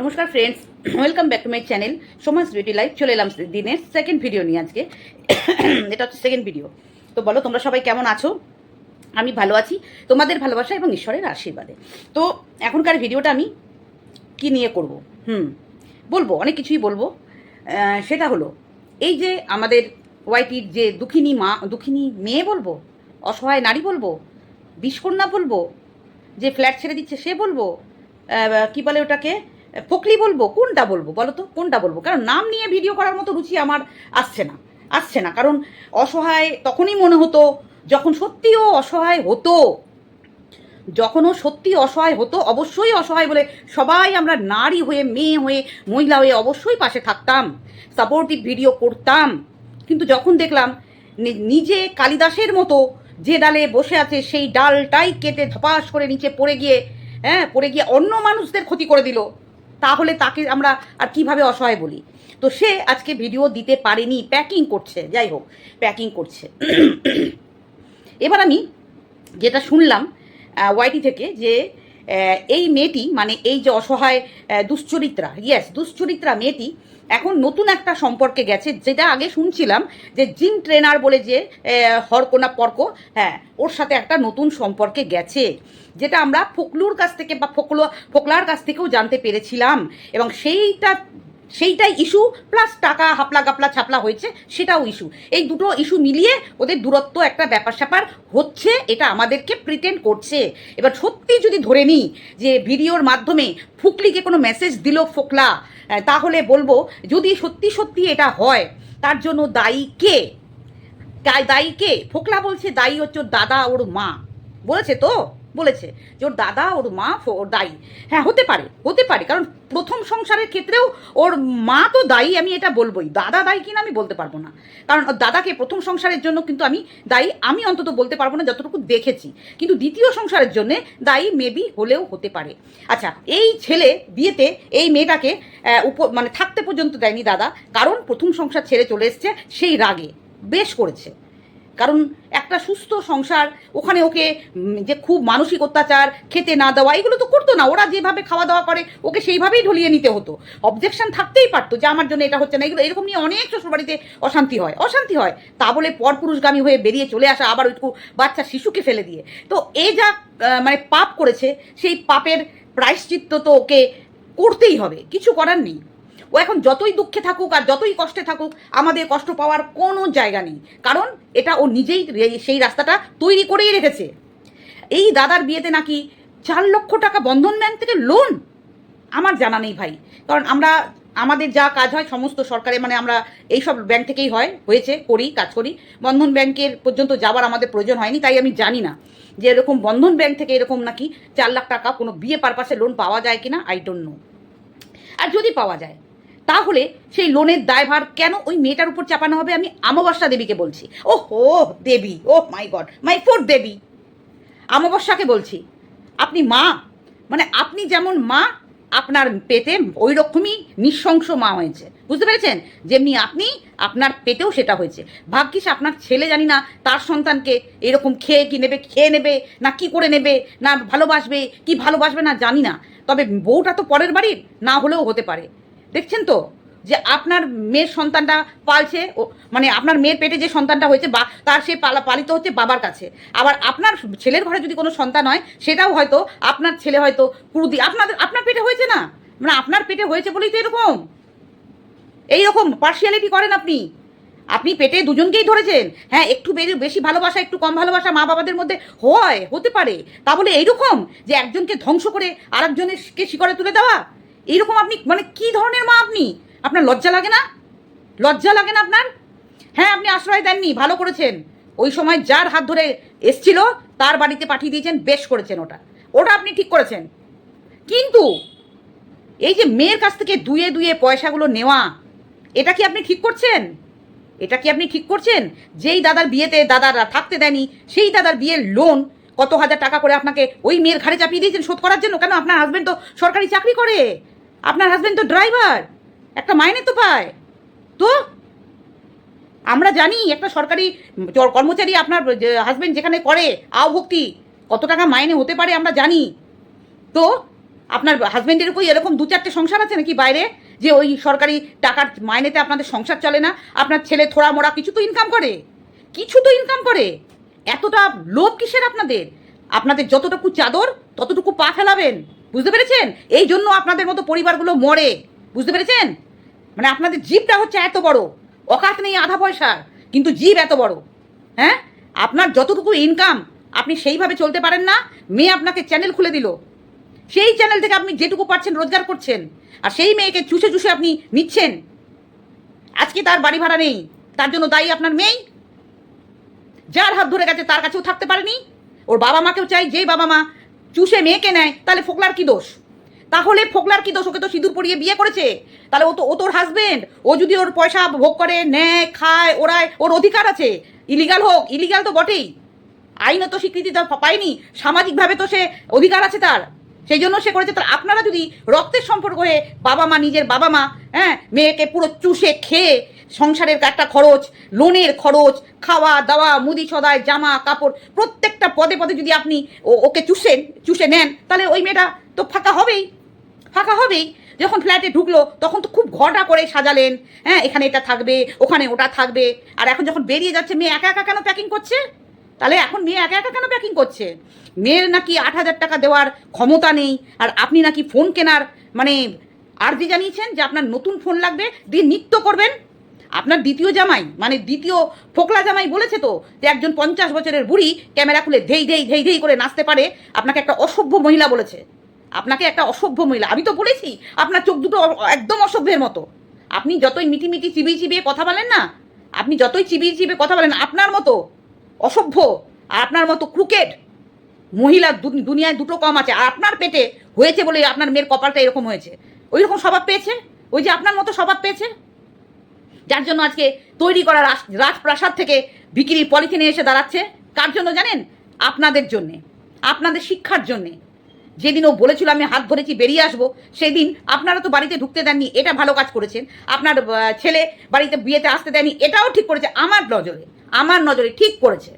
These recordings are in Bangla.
নমস্কার friends welcome back to my channel Samaj beauty life চলে এলাম দিনের সেকেন্ড ভিডিও নিয়ে আজকে। এটা হচ্ছে সেকেন্ড ভিডিও তো বলো, তোমরা সবাই কেমন আছো? আমি ভালো আছি। তোমাদের ভালোবাসা এবং ঈশ্বরের আশীর্বাদে। তো এখনকার ভিডিওটা আমি কি নিয়ে করব? হুম, বলব, অনেক কিছুই বলব। সেটা হলো, এই যে আমাদের ওয়াইটির যে দুঃখিনী মা, দুঃখিনী মেয়ে বলব, অসহায় নারী বলব, বিষকন্যা বলব, যে ফ্ল্যাট ছেড়ে দিচ্ছে সে বলব কি বলে ওটাকে? ফকলি বলব, কোনটা বলব বলো তো? কোনটা বলব? কারণ নাম নিয়ে ভিডিও করার মতো রুচি আমার আসছে না আসছে না। কারণ অসহায় তখনই মনে হতো যখন সত্যিও অসহায় হতো। যখনও সত্যি অসহায় হতো, অবশ্যই অসহায় বলে সবাই আমরা নারী হয়ে, মেয়ে হয়ে, মহিলা হয়ে অবশ্যই পাশে থাকতাম সাপোর্টিভ ভিডিও করতাম। কিন্তু যখন দেখলাম নিজে কালিদাসের মতো যে ডালে বসে আছে, সেই ডালটাই কেটে ধপাস করে নিচে পড়ে গিয়ে হ্যাঁ পড়ে গিয়ে অন্য মানুষদের ক্ষতি করে দিল। তাহলে তাকে আমরা আর কীভাবে অসহায় বলি? তো সে আজকে ভিডিও দিতে পারেনি প্যাকিং করছে, যাই হোক প্যাকিং করছে। এবার আমি যেটা শুনলাম ওয়াইটি থেকে যে এই মেয়েটি মানে এই যে অসহায় দুশ্চরিত্রা ইয়েস দুশ্চরিত্রা মেয়েটি এখন নতুন একটা সম্পর্কে গেছে। যেটা আগে শুনছিলাম যে জিম ট্রেনার বলে যে হরকোনা পর্ক হ্যাঁ ওর সাথে একটা নতুন সম্পর্কে গেছে। যেটা আমরা ফকলুর কাছ থেকে বা ফকলো, ফোকলার কাছ থেকেও জানতে পেরেছিলাম। এবং সেইটা সেইটাই ইস্যু প্লাস টাকা হাপলা গাপলা ছাপলা হয়েছে, সেটাও ইস্যু এই দুটো ইস্যু মিলিয়ে ওদের দূরত্ব একটা ব্যাপার স্যাপার হচ্ছে, এটা আমাদেরকে প্রিটেন্ড করছে। এবার সত্যি যদি ধরে নিই যে ভিডিওর মাধ্যমে ফুকলিকে কোনো মেসেজ দিল ফোকলা তাহলে বলব, যদি সত্যি সত্যি এটা হয়, তার জন্য দায়ী কে? দায়ী কে? ফোকলা বলছে, দায়ী হচ্ছে দাদা, ওর মা। বলেছে তো? বলেছে যে ওর দাদা, ওর মা, ওর দায়ী। হ্যাঁ হতে পারে হতে পারে, কারণ প্রথম সংসারের ক্ষেত্রেও ওর মা তো দায়ী, আমি এটা বলবোই। দাদা দায়ী কিনা আমি বলতে পারব না। কারণ দাদাকে প্রথম সংসারের জন্য কিন্তু আমি দায়ী, আমি অন্তত বলতে পারব না যতটুকু দেখেছি। কিন্তু দ্বিতীয় সংসারের জন্যে দায়ী মেবি হলেও হতে পারে। আচ্ছা এই ছেলে বিয়েতে এই মেয়েটাকে উপ মানে থাকতে পর্যন্ত দেয়নি দাদা, কারণ প্রথম সংসার ছেড়ে চলে এসছে সেই রাগে। বেশ করেছে। কারণ একটা সুস্থ সংসার, ওখানে ওকে যে খুব মানসিক অত্যাচার, খেতে না দেওয়া, এগুলো তো করতো না। ওরা যেভাবে খাওয়া দাওয়া করে, ওকে সেইভাবেই ঢলিয়ে নিতে হতো। অবজেকশন থাকতেই পারতো যে আমার জন্য এটা হচ্ছে না। এগুলো, এরকম নিয়ে অনেক শ্বশুরবাড়িতে অশান্তি হয় অশান্তি হয়। তা বলে পরপুরুষগামী হয়ে বেরিয়ে চলে আসা আবার ওইটুকু বাচ্চা শিশুকে ফেলে দিয়ে। তো এ যা মানে পাপ করেছে, সেই পাপের প্রায়শ্চিত্ত তো ওকে করতেই হবে। কিছু করার নেই। ও এখন যতই দুঃখে থাকুক আর যতই কষ্টে থাকুক, আমাদের কষ্ট পাওয়ার কোনো জায়গা নেই। কারণ এটা ও নিজেই সেই রাস্তাটা তৈরি করেই রেখেছে। এই দাদার বিয়েতে নাকি চার লক্ষ টাকা বন্ধন ব্যাংক থেকে লোন আমার জানা নেই ভাই। কারণ আমরা, আমাদের যা কাজ হয় সমস্ত সরকারে মানে আমরা এইসব ব্যাংক থেকেই হয়, হয়েছে, করি, কাজ করি। বন্ধন ব্যাংকের পর্যন্ত যাওয়ার আমাদের প্রয়োজন হয়নি, তাই আমি জানি না যে এরকম বন্ধন ব্যাংক থেকে এরকম নাকি চার লাখ টাকা কোনো বিয়ে পারপাসে লোন পাওয়া যায় কিনা আই ডোন্ট নো আর যদি পাওয়া যায় তাহলে সেই লোনের দায়ভার কেন ওই মেয়েটার উপর চাপানো হবে? আমি আমাবস্যা দেবীকে বলছি। ও হো দেবী, ও মাই গড, মাই ফোর দেবী। আমাবস্যাকে বলছি। আপনি মা মানে আপনি যেমন মা, আপনার পেটে ওই রকমই নিঃশংস মা হয়েছে। বুঝতে পেরেছেন? যেমনি আপনি, আপনার পেটেও সেটা হয়েছে। ভাগ্যিস আপনার ছেলে জানি না তার সন্তানকে এরকম খেয়ে কি নেবে, খেয়ে নেবে, না কি করে নেবে, না ভালোবাসবে, কি ভালোবাসবে না জানি না। তবে বউটা তো পরের বাড়ির, না হলেও হতে পারে। দেখছেন তো? যে আপনার মেয়ের সন্তানটা পালছে মানে আপনার মেয়ের পেটে যে সন্তানটা হয়েছে, বা তার সে পালা, পালিত হচ্ছে বাবার কাছে। আবার আপনার ছেলের ঘরে যদি কোনো সন্তান হয়, সেটাও হয়তো আপনার ছেলে হয়তো কুরুদি আপনাদের আপনার পেটে হয়েছে না? মানে আপনার পেটে হয়েছে বলেই তো এরকম। এইরকম পার্সিয়ালিটি করেন আপনি। আপনি পেটে দুজনকেই ধরেছেন। হ্যাঁ একটু বেশি ভালোবাসা, একটু কম ভালোবাসা মা বাবাদের মধ্যে হয়, হতে পারে। তা বলে এইরকম যে একজনকে ধ্বংস করে আরেকজনেরকে শিকড়ে তুলে দেওয়া? এইরকম আপনি মানে কি ধরনের মা আপনি? আপনার লজ্জা লাগে না? লজ্জা লাগে না আপনার? হ্যাঁ আপনি আশ্রয় দেননি, ভালো করেছেন। ওই সময় যার হাত ধরে এসছিল, তার বাড়িতে পাঠিয়ে দিয়েছেন, বেশ করেছেন ওটা। ওটা আপনি ঠিক করেছেন। কিন্তু এই যে মেয়ের কাছ থেকে দুয়ে দুয়ে পয়সাগুলো নেওয়া, এটা কি আপনি ঠিক করছেন? এটা কি আপনি ঠিক করছেন? যেই দাদার বিয়েতে দাদারা থাকতে দেয়নি, সেই দাদার বিয়ের লোন কত হাজার টাকা করে আপনাকে ওই মেয়ের ঘাড়ে চাপিয়ে দিয়েছেন শোধ করার জন্য? কেন আপনার হাজবেন্ড তো সরকারি চাকরি করে? আপনার হাজব্যান্ড তো ড্রাইভার একটা মাইনে তো পায়। তো আমরা জানি একটা সরকারি কর্মচারী আপনার হাজব্যান্ড যেখানে করে আও ভক্তি কত টাকা মাইনে হতে পারে আমরা জানি। তো আপনার হাজব্যান্ডের উপর এরকম দু চারটে সংসার আছে নাকি বাইরে? যে ওই সরকারি টাকার মাইনেতে আপনাদের সংসার চলে না, আপনার ছেলে থোড়া মোড়া কিছু তো ইনকাম করে। কিছু তো ইনকাম করে। এতটা লোভ কিসের আপনাদের? আপনাদের যতটুকু চাদর, ততটুকু পা ফেলাবেন। বুঝতে পেরেছেন? এই জন্য আপনাদের মতো পরিবারগুলো মরে। বুঝতে পেরেছেন? মানে আপনাদের জীবটা হচ্ছে এত বড়। অকাত নেই আধা পয়সার, কিন্তু জীব এত বড়। হ্যাঁ? আপনার যতটুকু ইনকাম আপনি সেইভাবে চলতে পারেন না। মেয়ে আপনাকে চ্যানেল খুলে দিল। সেই চ্যানেল থেকে আপনি যেটুকু পারছেন রোজগার করছেন। আর সেই মেয়েকে চুষে চুষে আপনি নিচ্ছেন। আজকে তার বাড়ি ভাড়া নেই। তার জন্য দায়ী আপনার মেয়েই যার হাত ধরে গেছে তার কাছেও থাকতে পারেনি। ওর বাবা মাকেও চাই, যেই বাবা মা চুষে মেয়েকে নেয়, তাহলে ফোকলার কি দোষ? তাহলে ফোকলার কি দোষ? ওকে তো সিঁদুর পরিয়ে বিয়ে করেছে। তাহলে ও তো, ও তোর হাজবেন্ড ও যদি ওর পয়সা ভোগ করে, নেয়, খায়, ওরায়, ওর অধিকার আছে। ইলিগাল হোক ইলিগাল তো বটেই। আইনত স্বীকৃতি তো পায়নি। সামাজিকভাবে তো সে অধিকার আছে তার। সেই জন্য সে করেছে। তার আপনারা যদি রক্তের সম্পর্ক হয়ে বাবা মা, নিজের বাবা মা হ্যাঁ মেয়েকে পুরো চুষে খেয়ে সংসারের একটা খরচ, লোনের খরচ, খাওয়া, দাওয়া, মুদি সদায় জামা, কাপড়, প্রত্যেকটা পদে পদে যদি আপনি ওকে চুষেন, চুষে নেন, তাহলে ওই মেয়েটা তো ফাঁকা হবেই ফাঁকা হবেই। যখন ফ্ল্যাটে ঢুকলো, তখন তো খুব ঘটা করে সাজালেন হ্যাঁ এখানে এটা থাকবে, ওখানে ওটা থাকবে। আর এখন যখন বেরিয়ে যাচ্ছে, মেয়ে একা একা কেন প্যাকিং করছে? তাহলে এখন মেয়ে একা একা কেন প্যাকিং করছে? মেয়ের নাকি আট হাজার টাকা দেওয়ার ক্ষমতা নেই, আর আপনি নাকি ফোন কেনার মানে আর্জি জানিয়েছেন যে আপনার নতুন ফোন লাগবে, দিয়ে নিত্য করবেন? আপনার দ্বিতীয় জামাই মানে দ্বিতীয় ফোকলা জামাই বলেছে তো যে একজন পঞ্চাশ বছরের বুড়ি ক্যামেরা খুলে ধেই ধেই ধেই ধেই করে নাচতে পারে, আপনাকে একটা অসভ্য মহিলা বলেছে। আপনাকে একটা অসভ্য মহিলা। আমি তো বলেছি, আপনার চোখ দুটো একদম অসভ্যের মতো। আপনি যতই মিটি মিটি চিবিয়ে চিবিয়ে কথা বলেন না, আপনি যতই চিবিয়ে চিবিয়ে কথা বলেন, আপনার মতো অসভ্য আর আপনার মতো ক্রুকেট মহিলা দুনিয়ায় দুটো কম আছে। আর আপনার পেটে হয়েছে বলে আপনার মেয়ের কপালটা এরকম হয়েছে। ওই রকম স্বভাব পেয়েছে? ওই যে আপনার মতো স্বভাব পেয়েছে? যার জন্য আজকে তৈরি করা রাজ- রাজপ্রাসাদ থেকে বিক্রির পলিথিনে এসে দাঁড়াচ্ছে। কার জন্য জানেন? আপনাদের জন্যে। আপনাদের শিক্ষার জন্যে। যেদিন ও বলেছিল আমি হাত ধরেছি, বেরিয়ে আসব, সেদিন আপনারা তো বাড়িতে ঢুকতে দেননি, এটা ভালো কাজ করেছেন। আপনার ছেলে বাড়িতে বিয়েতে আসতে দেয়নি, এটাও ঠিক করেছে, আমার নজরে আমার নজরে ঠিক করেছে।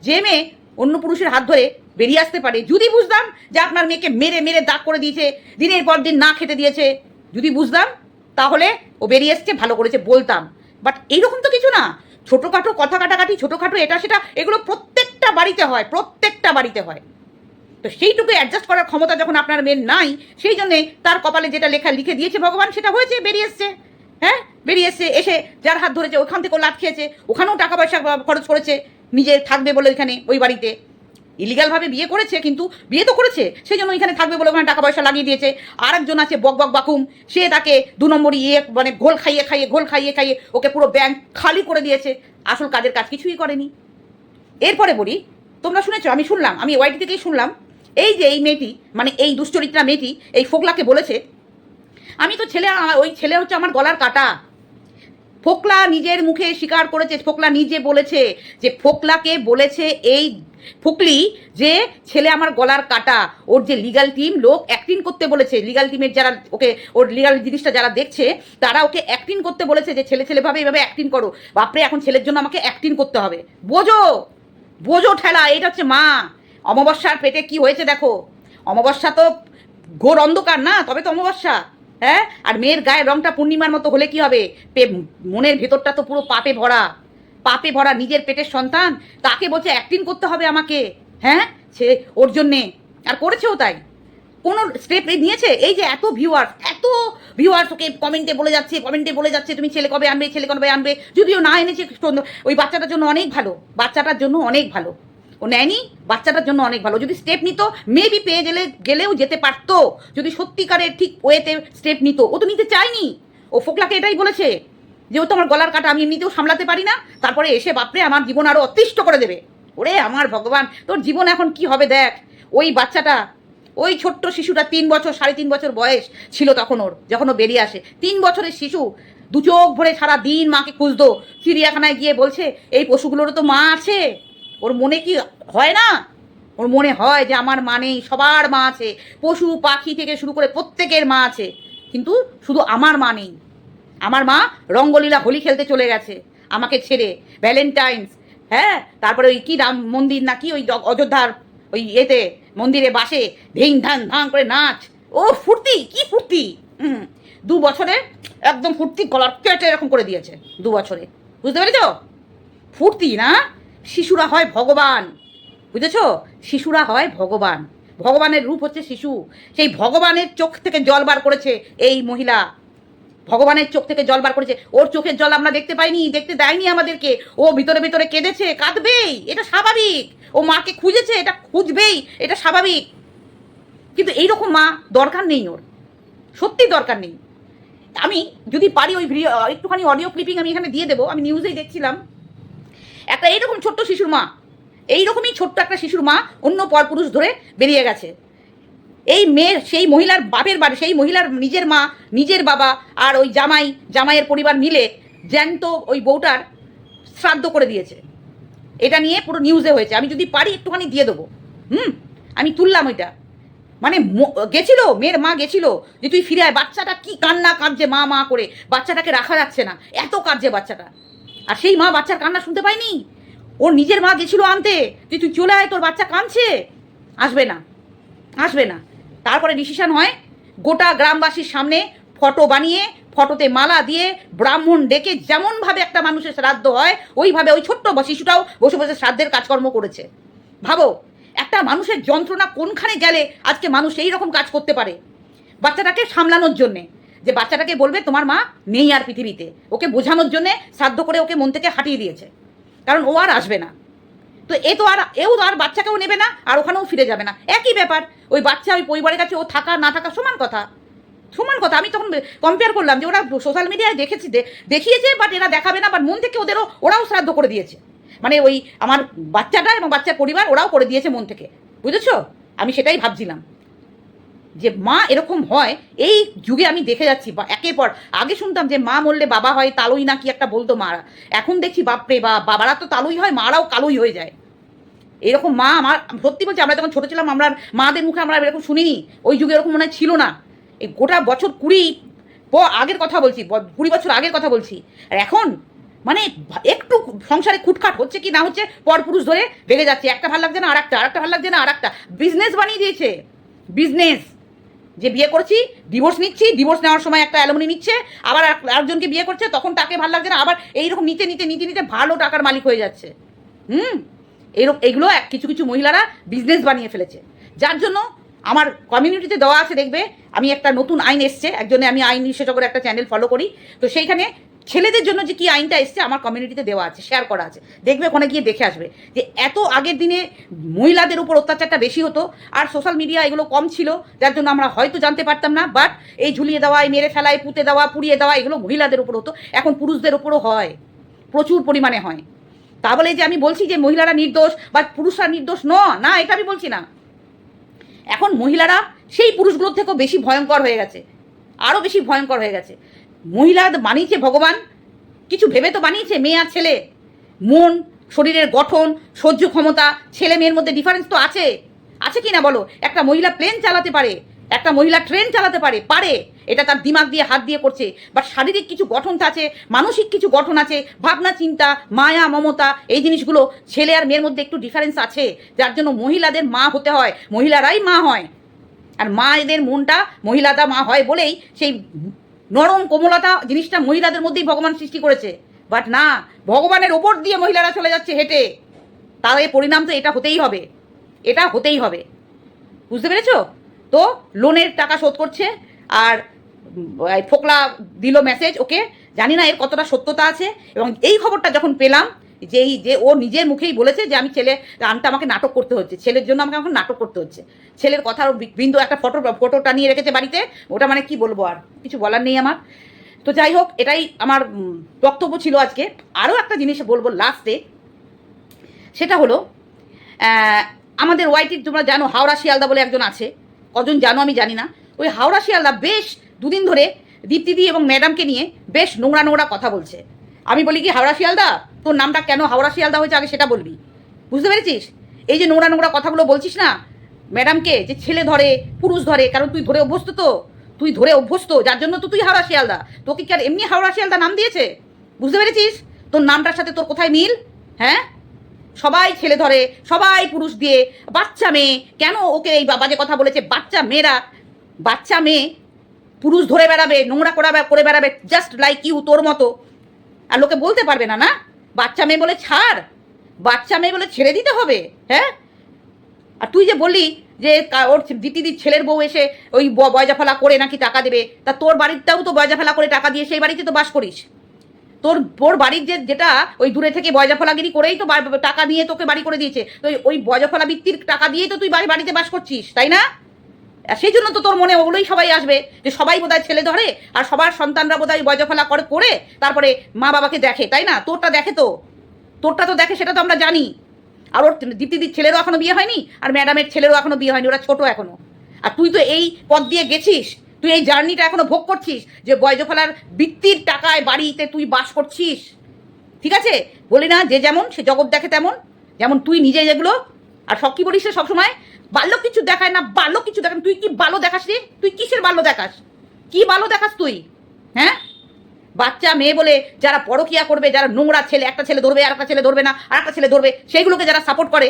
যে মেয়ে অন্য পুরুষের হাত ধরে বেরিয়ে আসতে পারে, যদি বুঝতাম যে আপনার মেয়েকে মেরে মেরে দাগ করে দিয়েছে, দিনের পর দিন না খেতে দিয়েছে, যদি বুঝতাম তাহলে ও বেরিয়ে এসছে, ভালো করেছে, বলতাম। বাট এইরকম তো কিছু না। ছোটোখাটো কথা কাটাকাটি, ছোটোখাটো এটা সেটা, এগুলো প্রত্যেকটা বাড়িতে হয়, প্রত্যেকটা বাড়িতে হয়। তো সেইটুকু অ্যাডজাস্ট করার ক্ষমতা যখন আপনার মেয়ের নাই, সেই জন্যে তার কপালে যেটা লেখা লিখে দিয়েছে ভগবান, সেটা হয়েছে, বেরিয়ে এসছে। হ্যাঁ? বেরিয়ে এসছে এসে যার হাত ধরেছে, ওখান থেকে ও লাট খেয়েছে, ওখানেও টাকা পয়সা খরচ করেছে, নিজে থাকবে বলে এখানে ওই বাড়িতে। ইলিগালভাবে বিয়ে করেছে, কিন্তু বিয়ে তো করেছে সেই জন্য এখানে থাকবে বলে ওখানে টাকা পয়সা লাগিয়ে দিয়েছে। আর একজন আছে, বক বক বাকুম, সে তাকে দু নম্বরই ইয়ে মানে ঘোল খাইয়ে খাইয়ে, ঘোল খাইয়ে খাইয়ে ওকে পুরো ব্যাংক খালি করে দিয়েছে। আসল কাজের কাজ কিছুই করেনি। এরপরে বলি, তোমরা শুনেছো? আমি শুনলাম, আমি ওয়াইটি থেকেই শুনলাম, এই যে এই মেয়েটি মানে এই দুশ্চরিত্রা মেয়েটি, এই ফোকলাকে বলেছে, আমি তো ছেলে ওই ছেলে হচ্ছে আমার গলার কাটা। ফোকলা নিজের মুখে স্বীকার করেছে, ফোকলা নিজে বলেছে যে ফোকলাকে বলেছে এই ফুকলি যে ছেলে আমার গলার কাটা, ওর যে লিগাল টিম লোক অ্যাক্টিং করতে বলেছে লিগাল টিমের যারা ওকে, ওর লিগাল জিনিসটা যারা দেখছে, তারা ওকে অ্যাক্টিং করতে বলেছে যে ছেলে ছেলেভাবে এভাবে অ্যাক্টিং করো। বাপরে, এখন ছেলের জন্য আমাকে অ্যাক্টিং করতে হবে। বোঝো বোঝো ঠেলা এটা হচ্ছে মা। অমাবস্যার পেটে কি হয়েছে দেখো। অমাবস্যা তো ঘোর অন্ধকার না, তবে তো অমাবস্যা। হ্যাঁ? আর মেয়ের গায়ের রংটা পূর্ণিমার মতো হলে কি হবে? পে- মনের ভেতরটা তো পুরো পাপে ভরা। পাপে ভরা নিজের পেটের সন্তান। তাকে বলছে অ্যাক্টিং করতে হবে আমাকে? হ্যাঁ? সে, ওর জন্যে। আর করেছেও তাই। কোনো স্টেপ নিয়েছে? এই যে এত ভিউয়ার্স এত ভিউয়ার্স ওকে কমেন্টে বলে যাচ্ছে কমেন্টে বলে যাচ্ছে, তুমি ছেলে কবে আনবে, ছেলে কবে আনবে? যদিও না এনেছে ওই বাচ্চাটার জন্য অনেক ভালো। বাচ্চাটার জন্য অনেক ভালো। ও নেয়নি, বাচ্চাটার জন্য অনেক ভালো। যদি স্টেপ নিত মেবি পেয়ে গেলে, গেলেও যেতে পারতো। যদি সত্যিকারের ঠিক ওয়েতে স্টেপ নিত, ও তো নিতে চায়নি। ও ফোকলাকে এটাই বলেছে, যে ও তো আমার গলার কাটা, আমি এমনিতেও সামলাতে পারি না। তারপরে এসে বাপরে, আমার জীবন আরও অতিষ্ঠ করে দেবে। ওরে আমার ভগবান, তোর জীবন এখন কি হবে দেখ। ওই বাচ্চাটা, ওই ছোট্ট শিশুটা তিন বছর, সাড়ে তিন বছর বয়স ছিল তখন ওর, যখন ও বেরিয়ে আসে। তিন বছরের শিশু দু চোখ ভরে সারা দিন মাকে খুঁজতো। চিড়িয়াখানায় গিয়ে বলছে, এই পশুগুলোরও তো মা আছে। ওর মনে কি হয় না? ওর মনে হয় যে আমার মা নেই, সবার মা আছে, পশু, পাখি থেকে শুরু করে প্রত্যেকের মা আছে, কিন্তু শুধু আমার মা নেই। আমার মা রঙ্গলীলা হোলি খেলতে চলে গেছে, আমাকে ছেড়ে, ভ্যালেন্টাইন্স হ্যাঁ? তারপরে ওই কি রাম মন্দির না কি ওই অযোধ্যার ওই এতে মন্দিরে বাসে ধিং ধান ধাং করে নাচ। ও ফুর্তি, কি ফুর্তি! হুম, দু বছরে একদম ফুর্তি গলার কেটে এরকম করে দিয়েছে, দু বছরে। বুঝতে পেরেছ? ফুর্তি না? শিশুরা হয় ভগবান। বুঝেছ? শিশুরা হয় ভগবান। ভগবানের রূপ হচ্ছে শিশু। সেই ভগবানের চোখ থেকে জল বার করেছে এই মহিলা। ভগবানের চোখ থেকে জল বার করেছে। ওর চোখের জল আমরা দেখতে পাইনি, দেখতে দেয়নি আমাদেরকে। ও ভিতরে ভিতরে কেঁদেছে, কাঁদবেই, এটা স্বাভাবিক। ও মাকে খুঁজেছে, এটা খুঁজবেই, এটা স্বাভাবিক। কিন্তু এইরকম মা দরকার নেই ওর। সত্যি দরকার নেই। আমি যদি পারি ওই ভিডিও, একটুখানি অডিও ক্লিপিং আমি এখানে দিয়ে দেবো। আমি নিউজেই দেখছিলাম। একটা এইরকম ছোট্ট শিশুর মা, এইরকমই ছোট্ট একটা শিশুর মা অন্য পরপুরুষ ধরে বেরিয়ে গেছে। এই মেয়ের, সেই মহিলার বাপের বাড়ি, সেই মহিলার নিজের মা, নিজের বাবা আর ওই জামাই, জামাইয়ের পরিবার মিলে জ্যান্ত ওই বউটার শ্রাদ্ধ করে দিয়েছে। এটা নিয়ে পুরো নিউজে হয়েছে। আমি যদি পারি, একটুখানি দিয়ে দেবো। হুম? আমি তুললাম ওইটা। মানে গেছিল, মেয়ের মা গেছিল যে তুই ফিরে আয়। বাচ্চাটা কি কান্না কাঁদছে মা মা করে। বাচ্চাটাকে রাখা যাচ্ছে না। এত কাঁদছে বাচ্চাটা। আর সেই মা বাচ্চার কান্না শুনতে পায়নি ওর নিজের মা গেছিল আনতে। যে তুই চলে আয়, তোর বাচ্চা কাঁদছে। আসবে না। আসবে না। তারপরে ডিসিশন হয়, গোটা গ্রামবাসীর সামনে ফটো বানিয়ে, ফটোতে মালা দিয়ে ব্রাহ্মণ ডেকে যেমনভাবে একটা মানুষের শ্রাদ্ধ হয়, ওইভাবে ওই ছোট্ট শিশুটাও বসে বসে শ্রাদ্ধের কাজকর্ম করেছে। ভাবো, একটা মানুষের যন্ত্রণা কোনখানে গেলে আজকে মানুষ এই রকম কাজ করতে পারে? বাচ্চাটাকে সামলানোর জন্যে। যে বাচ্চাটাকে বলবে, তোমার মা নেই আর পৃথিবীতে। ওকে বোঝানোর জন্যে শ্রাদ্ধ করে ওকে মন থেকে হাঁটিয়ে দিয়েছে। কারণ ও আর আসবে না। তো এ তো আর, এও আর বাচ্চাকেও নেবে না, আর ওখানেও ফিরে যাবে না। একই ব্যাপার, ওই বাচ্চা ওই পরিবারের কাছে ও থাকা, না থাকা সমান কথা। সমান কথা। আমি তখন কম্পেয়ার করলাম যে ওরা সোশ্যাল মিডিয়ায় দেখেছি দেখিয়েছে বাট এরা দেখাবে না বাট মন থেকে ওদেরও, ওরাও শ্রাদ্ধ করে দিয়েছে। মানে ওই আমার বাচ্চাটা এবং বাচ্চার পরিবার ওরাও করে দিয়েছে মন থেকে। বুঝেছ? আমি সেটাই ভাবছিলাম। যে মা এরকম হয়, এই যুগে আমি দেখে যাচ্ছি, বা একের পর, আগে শুনতাম যে মা মরলে বাবা হয়, তালুই না কি একটা বলতো মারা। এখন দেখছি বাপরে বা বাবারা তো তালুই হয়, মারাও কালুই হয়ে যায়। এরকম মা আমার, সত্যি বলছি, আমরা যখন ছোটো ছিলাম, আমরা মাদের মুখে আমরা এরকম শুনিনি, ওই যুগে এরকম মনে ছিল না। এই গোটা বছর কুড়ি আগের কথা বলছি কুড়ি বছর আগের কথা বলছি। আর এখন মানে একটু সংসারে খুটখাট হচ্ছে কি না হচ্ছে পরপুরুষ ধরে বেড়ে যাচ্ছে। একটা ভালো লাগছে না আর একটা আর একটা ভালো লাগছে না আর একটা বিজনেস বানিয়ে দিয়েছে। বিজনেস যে বিয়ে করেছি ডিভোর্স নিচ্ছি ডিভোর্স নেওয়ার সময় একটা অ্যালুমিনি নিচ্ছে, আবার আরেকজনকে বিয়ে করছে, তখন তাকে ভালো লাগছে না, আবার এইরকম নিচে নিচে নিচে নিতে ভালো টাকার মালিক হয়ে যাচ্ছে। হুম? এরকম এগুলো এক- কিছু কিছু মহিলারা বিজনেস বানিয়ে ফেলেছে। যার জন্য আমার কমিউনিটিতে দেওয়া আছে, দেখবে, আমি একটা নতুন আইন এসছে, একজনে আমি আইন বিশেষজ্ঞের একটা চ্যানেল ফলো করি। তো সেইখানে ছেলেদের জন্য যে কি আইনটা এসছে আমার কমিউনিটিতে দেওয়া আছে শেয়ার করা আছে। দেখবে ওখানে গিয়ে দেখে আসবে যে এত আগের দিনে মহিলাদের উপর অত্যাচারটা বেশি হতো, আর সোশ্যাল মিডিয়া এগুলো কম ছিল, যার জন্য আমরা হয়তো জানতে পারতাম না বাট এই ঝুলিয়ে দেওয়া, এই মেরে ফেলায় পুঁতে দেওয়া, পুড়িয়ে দেওয়া, এগুলো মহিলাদের উপর হতো, এখন পুরুষদের উপরও হয়, প্রচুর পরিমাণে হয়। তা বলে যে আমি বলছি যে মহিলারা নির্দোষ বা পুরুষরা নির্দোষ ন, না, এটা আমি বলছি না। এখন মহিলারা সেই পুরুষগুলোর থেকেও বেশি ভয়ঙ্কর হয়ে গেছে আরও বেশি ভয়ঙ্কর হয়ে গেছে। মহিলা বানিয়েছে ভগবান। কিছু ভেবে তো বানিয়েছে মেয়ে আর ছেলে। মন, শরীরের গঠন, সহ্য ক্ষমতা, ছেলে মেয়ের মধ্যে ডিফারেন্স তো আছে। আছে কি না বলো? একটা মহিলা প্লেন চালাতে পারে, একটা মহিলা ট্রেন চালাতে পারে পারে। এটা তার দিমাগ দিয়ে, হাত দিয়ে করছে। বাট শারীরিক কিছু গঠন আছে, মানসিক কিছু গঠন আছে, ভাবনা, চিন্তা, মায়া, মমতা, এই জিনিসগুলো ছেলে আর মেয়ের মধ্যে একটু ডিফারেন্স আছে। যার জন্য মহিলাদের মা হতে হয়, মহিলারাই মা হয়। আর মা এদের মনটা মহিলাদা মা হয় বলেই সেই নরম কোমলতা জিনিসটা মহিলাদের মধ্যেই ভগবান সৃষ্টি করেছে। বাট না, ভগবানের ওপর দিয়ে মহিলারা চলে যাচ্ছে হেঁটে। তাদের পরিণাম তো এটা হতেই হবে। এটা হতেই হবে। বুঝতে পেরেছ? তো লোনের টাকা শোধ করছে আর ফোকলা দিল মেসেজ ওকে। জানি না এর কতটা সত্যতা আছে। এবং এই খবরটা যখন পেলাম যে এই যে ও নিজের মুখেই বলেছে যে আমি ছেলে আনতে আমাকে নাটক করতে হচ্ছে। ছেলের জন্য আমাকে এখন নাটক করতে হচ্ছে। ছেলের কথা বিন্দু একটা ফটো ফটো টানিয়ে রেখেছে বাড়িতে, ওটা মানে কি বলব আর? কিছু বলার নেই আমার। তো যাই হোক, এটাই আমার বক্তব্য ছিল আজকে। আরও একটা জিনিস বলব লাস্টে সেটা হলো আমাদের ওয়াইটির তোমরা জানো, হাওড়া শিয়ালদা বলে একজন আছে। কজন জানো আমি জানি না। ওই হাওড়া শিয়ালদা বেশ দুদিন ধরে দীপ্তিদি এবং ম্যাডামকে নিয়ে বেশ নোংরা নোংরা কথা বলছে। আমি বলি কি, হাওড়া শিয়ালদা? তোর নামটা কেন হাওড়া শিয়ালদা হয়েছে আগে সেটা বলবি। বুঝতে পেরেছিস? এই যে নোংরা নোংরা কথাগুলো বলছিস না, ম্যাডামকে যে ছেলে ধরে, পুরুষ ধরে, কারণ তুই ধরে অভ্যস্ত তো, তুই ধরে অভ্যস্ত, যার জন্য তো তুই হাওড়া শিয়ালদা। তোকে কি আর এমনি হাওড়া শিয়ালদা নাম দিয়েছে? বুঝতে পেরেছিস? তোর নামটার সাথে তোর কোথায় মিল? হ্যাঁ? সবাই ছেলে ধরে, সবাই পুরুষ দিয়ে, বাচ্চা মেয়ে, কেন ওকে এই বাজে কথা বলেছে, বাচ্চা মেয়েরা, বাচ্চা মেয়ে পুরুষ ধরে বেড়াবে, নোংরা করা করে বেড়াবে জাস্ট লাইক ইউ তোর মতো। আর লোকে বলতে পারবে না না? বাচ্চা মেয়ে বলে ছাড়। বাচ্চা মেয়ে বলে ছেড়ে দিতে হবে হ্যাঁ? আর তুই যে বললি যে ওর দিতিদির ছেলের বউ এসে ওই বয়জাফালা করে নাকি টাকা দেবে, তা তোর বাড়িটাও তো বয়জাফালা করে টাকা দিয়ে সেই বাড়িতে তো বাস করিস। তোর তোর বাড়ির যে যেটা ওই দূরে থেকে বয়জাফলাগিরি করেই তো টাকা নিয়ে তোকে বাড়ি করে দিয়েছে, তো ওই- বয়জাফলা বৃত্তির টাকা দিয়েই তো তুই বাড়ি বাড়িতে বাস করছিস, তাই না? আর সেই জন্য তো তোর মনে ওগুলোই সবাই আসবে, যে সবাই বোধহয় ছেলে ধরে আর সবার সন্তানরা বোধহয় বয়জাফলা করে করে তারপরে মা বাবাকে দেখে, তাই না? তোরটা দেখে তো। তোরটা তো দেখে, সেটা তো আমরা জানি। আর ওর দীপ্তিদির ছেলেরও এখনও বিয়ে হয়নি, আর ম্যাডামের ছেলেরও এখনও বিয়ে হয়নি, ওরা ছোট এখনও। আর তুই তো এই পথ দিয়ে গেছিস, তুই এই জার্নিটা এখনও ভোগ করছিস, যে বয়জফলার বৃত্তির টাকায় বাড়িতে তুই বাস করছিস। ঠিক আছে? বলি না যে যেমন, সে জগৎ দেখে তেমন। যেমন তুই নিজে যেগুলো আর সব কি বলিস সবসময়? বাল্য কিছু দেখায় না, বাল্য কিছু দেখান তুই কি বাল্য দেখাস রে? তুই কিসের বাল্য দেখাস? কি বাল্য দেখাস তুই? হ্যাঁ? বাচ্চা, মেয়ে বলে যারা পরকিয়া করবে, যারা নোংরা ছেলে, একটা ছেলে ধরবে আর একটা ছেলে ধরবে না আর একটা ছেলে ধরবে, সেইগুলোকে যারা সাপোর্ট করে,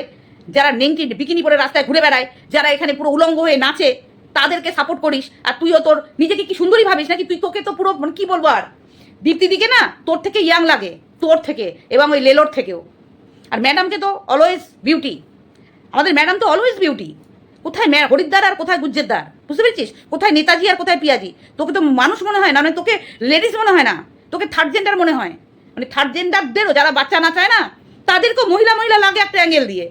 যারা নেংটি বিকিনি পরে রাস্তায় ঘুরে বেড়ায়, যারা এখানে পুরো উলঙ্গ হয়ে নাচে, তাদেরকে সাপোর্ট করিস। আর তুইও তোর নিজেকে কি সুন্দরী ভাবিস নাকি? তুই তোকে তো পুরো মানে কি বলব আর? দীপ্তি দিকে না তোর থেকে ইয়াং লাগে, তোর থেকে, এবং ওই লেলোর থেকেও। আর ম্যাডামকে তো অলওয়েজ বিউটি আমাদের ম্যাডাম তো অলওয়েজ বিউটি কোথায় ম্যা হরিদ্বার আর কোথায় গুজ্জেরদার? বুঝতে পেরেছিস? কোথায় নেতাজি আর কোথায় পিয়াজি? তোকে তো মানুষ মনে হয় না মানে তোকে লেডিস মনে হয় না, তোকে থার্ড জেন্ডার মনে হয়। মানে থার্ড জেন্ডারদেরও যারা বাচ্চা না চায় না, তাদেরকেও মহিলা মহিলা লাগে একটা অ্যাঙ্গেল দিয়ে।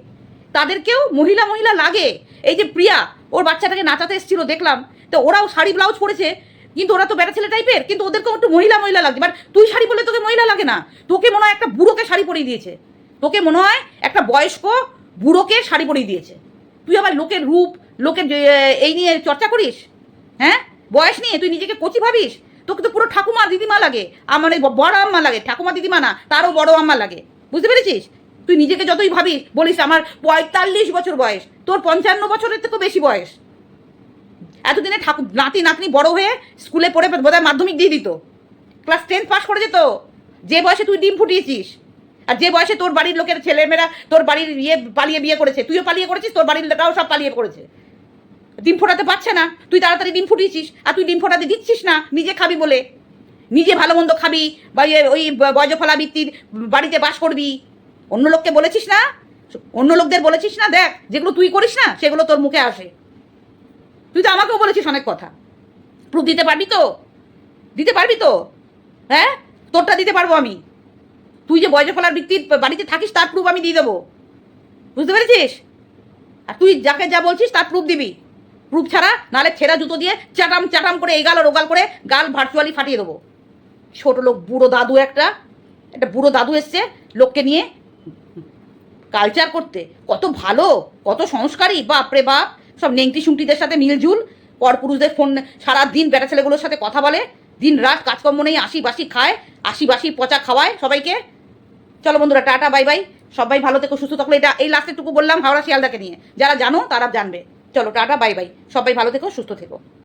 তাদেরকেও মহিলা মহিলা লাগে। এই যে প্রিয়া, ওর বাচ্চাটাকে নাচাতে এসেছিল, দেখলাম। তো ওরাও শাড়ি ব্লাউজ পরেছে, কিন্তু ওরা তো বেড়া ছেলে টাইপের কিন্তু ওদেরকেও একটু মহিলা মহিলা লাগছে। বাট তুই শাড়ি পরলে তোকে মহিলা লাগে না। তোকে মনে হয় একটা বুড়োকে শাড়ি পরিয়ে দিয়েছে। তোকে মনে হয় একটা বয়স্ক বুড়োকে শাড়ি পরিয়ে দিয়েছে। তুই আবার লোকের রূপ, লোকের এই নিয়ে চর্চা করিস? হ্যাঁ? বয়স নিয়ে তুই নিজেকে কচি ভাবিস? তোকে তো পুরো ঠাকুমা দিদিমা লাগে। আমার এই বড় আম্মা লাগে ঠাকুমা দিদিমা না, তারও বড় আম্মা লাগে। বুঝতে পেরেছিস? তুই নিজেকে যতই ভাবিস, বলিস আমার পঁয়তাল্লিশ বছর বয়স, তোর পঞ্চান্ন বছরের থেকেও বেশি বয়স। এতদিনে ঠাকুর নাতি, নাতনি বড় হয়ে স্কুলে পড়ে বোধহয় মাধ্যমিক দিয়ে দিত। ক্লাস টেন্থ পাস করে যেত যে বয়সে তুই ডিম ফুটিয়েছিস আর যে বয়সে তোর বাড়ির লোকের ছেলেমেয়েরা তোর বাড়ির ইয়ে পালিয়ে বিয়ে করেছে, তুইও পালিয়ে করেছিস, তোর বাড়ির লোকরাও সব পালিয়ে করেছে। ডিম ফোটাতে পারছে না, তুই তাড়াতাড়ি ডিম ফুটিয়েছিস, আর তুই ডিম ফোটাতে দিচ্ছিস না, নিজে খাবি বলে। নিজে ভালো মন্দ খাবি, বা ইয়ে ওই বয়জফলা বৃত্তির বাড়িতে বাস করবি। অন্য লোককে বলেছিস না? অন্য লোকদের বলেছিস না? দেখ, যেগুলো তুই করিস না, সেগুলো তোর মুখে আসে। তুই তো আমাকেও বলেছিস অনেক কথা। প্রুফ দিতে পারবি তো? দিতে পারবি তো? হ্যাঁ? তোরটা দিতে পারব আমি। তুই যে বয়জফলার বৃত্তির বাড়িতে থাকিস, তার প্রুফ আমি দিয়ে দেবো। বুঝতে পেরেছিস? আর তুই যাকে যা বলছিস, তার প্রুফ দিবি। প্রুফ ছাড়া নাহলে ছেঁড়া জুতো দিয়ে চাটাম চাটাম করে এগাল আর ওগাল করে গাল ভার্চুয়ালি ফাটিয়ে দেবো। ছোট লোক, বুড়ো দাদু একটা। একটা বুড়ো দাদু এসছে লোককে নিয়ে কালচার করতে। কত ভালো, কত সংস্কারী বাপরে বাপ। সব নেংটি শুংটিদের সাথে মিলজুল। পরপুরুষদের ফোন সারা দিন বেটা ছেলেগুলোর সাথে কথা বলে। দিন রাত কাজকর্ম নেই, আশি বাসি খায়, আশি বাসি পচা খাওয়ায় সবাইকে। চলো বন্ধুরা, টাটা বাই বাই সবাই ভালো থেকো, সুস্থ থাকলে এটা এই লাস্টেরটুকু বললাম হাওড়া শিয়ালদাকে নিয়ে। যারা জানো, তারা জানবে। চলো, টাটা বাই বাই সবাই ভালো থেকো, সুস্থ থেকো।